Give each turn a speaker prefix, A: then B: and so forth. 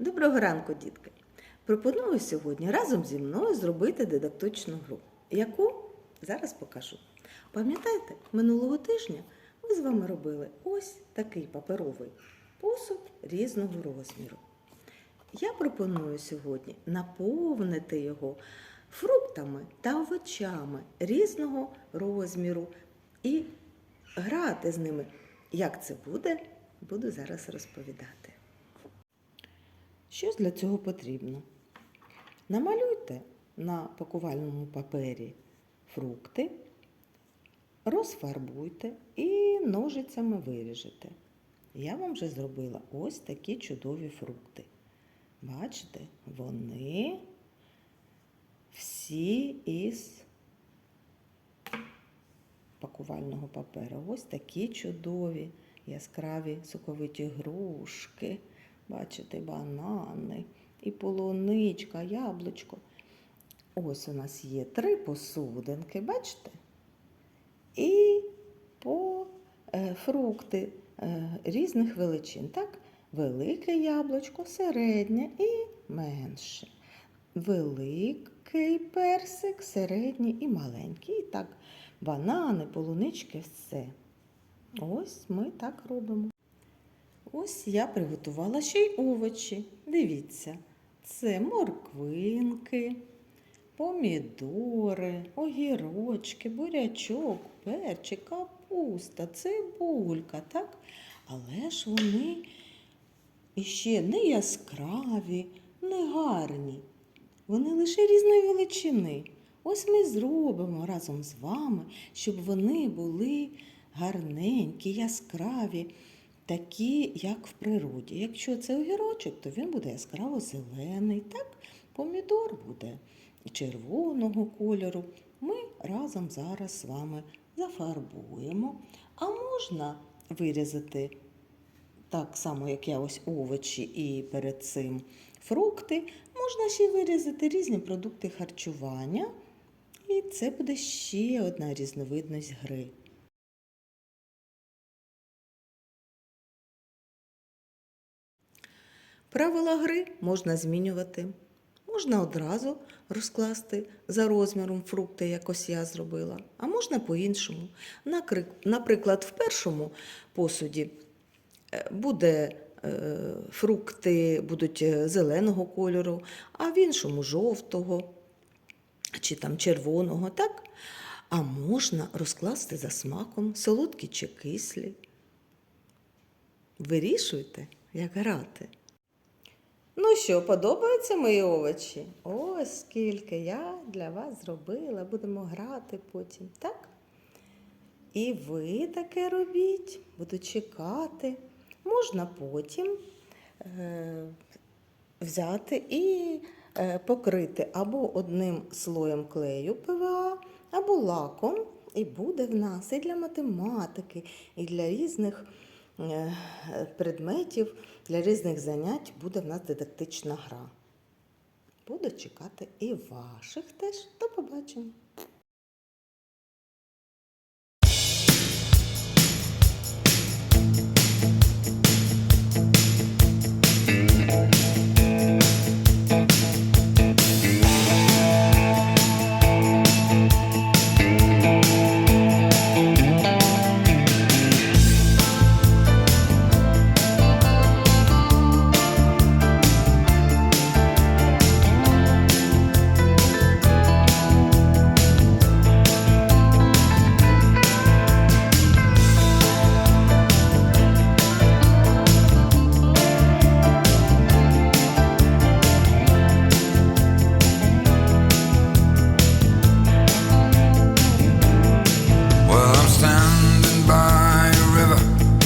A: Доброго ранку, дітки! Пропоную сьогодні разом зі мною зробити дидактичну гру, яку зараз покажу. Пам'ятаєте, минулого тижня ми з вами робили ось такий паперовий посуд різного розміру. Я пропоную сьогодні наповнити його фруктами та овочами різного розміру і грати з ними. Як це буде, буду зараз розповідати. Що для цього потрібно? Намалюйте на пакувальному папері фрукти, розфарбуйте і ножицями виріжете. Я вам вже зробила ось такі чудові фрукти. Бачите, вони всі із пакувального паперу. Ось такі чудові, яскраві соковиті грушки. Бачите, банани, і полуничка, яблучко. Ось у нас є три посудинки, бачите? І по е, фрукти е, різних величин. Так? Велике яблучко, середнє і менше. Великий персик, середній і маленький. І так, банани, полунички, все. Ось ми так робимо. Ось я приготувала ще й овочі. Дивіться, це морквинки, помідори, огірочки, бурячок, перчик, капуста, цибулька, так? Але ж вони іще не яскраві, не гарні. Вони лише різної величини. Ось ми зробимо разом з вами, щоб вони були гарненькі, яскраві такі, як в природі. Якщо це огірочок, то він буде яскраво зелений, так, помідор буде червоного кольору. Ми разом зараз з вами зафарбуємо. А можна вирізати так само, як я ось овочі і перед цим фрукти. Можна ще вирізати різні продукти харчування. І це буде ще одна різновидність гри. Правила гри можна змінювати. Можна одразу розкласти за розміром фрукти, як ось я зробила, а можна по-іншому. Наприклад, в першому посуді е, буде е, фрукти будуть е, зеленого кольору, а в іншому жовтого чи там червоного, так? А можна розкласти за смаком солодкі чи кислі. Вирішуйте, як грати. Ну що, подобаються мої овочі? Ось скільки я для вас зробила, будемо грати потім, так? І ви таке робіть, буду чекати. Можна потім е, взяти і е, покрити або одним слоєм клею ПВА, або лаком. І буде в нас і для математики, і для різних предметів, для різних занять буде в нас дидактична гра. Буду чекати і ваших теж. До побачення!